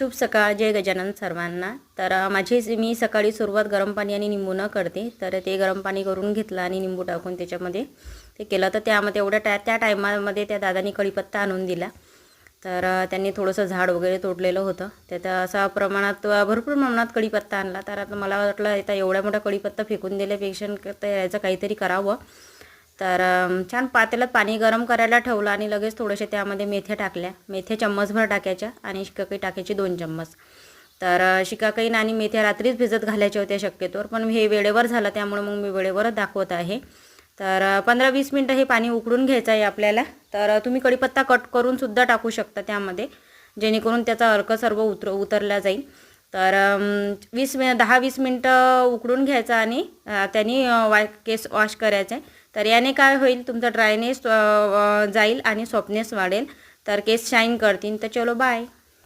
शुभ सकाळ जय गजानन सर्वांना. तर माझी मी सकाळी सुरुवात गरम पाणी आणि निंबूनं करते. तर ते गरम पाणी करून घेतलं आणि निंबू टाकून त्याच्यामध्ये ते केलं. तर त्यामध्ये एवढ्या त्या त्या टायमामध्ये त्या दादानी कढीपत्ता आणून दिला. तर त्यांनी थोडंसं झाड वगैरे तोडलेलं होतं. त्यात असा प्रमाणात भरपूर प्रमाणात कढीपत्ता आणला. तर आता मला वाटलं आता एवढ्या मोठा कढीपत्ता फेकून दिल्यापेक्षा तर याचं काहीतरी करावं. तर छान पातेल्यात पाणी गरम करायला ठेवलं आणि लगेच थोडेसे त्यामध्ये मेथ्या टाकल्या. मेथ्या चम्मचभर टाकायच्या आणि शिकाकाई टाकायची दोन चम्मच. तर शिकाकाईन आणि मेथ्या रात्रीच भिजत घालायच्या होत्या शक्यतोवर पण हे वेळेवर झालं त्यामुळे मग मी वेळेवरच दाखवत आहे. तर पंधरा वीस मिनटं हे पाणी उकळून घ्यायचं आहे आपल्याला. तर तुम्ही कढीपत्ता कट करूनसुद्धा टाकू शकता त्यामध्ये जेणेकरून त्याचा अर्क सर्व उतर उतरला जाईल. तर वीस मिन दहा वीस मिनटं उकडून घ्यायचं आणि त्यांनी वा केस वॉश करायचे. तर याने काय होईल तुमचा ड्रायनेस जाईल आणि सॉफ्टनेस वाढेल. तर केस शाईन करतील तर चलो बाय.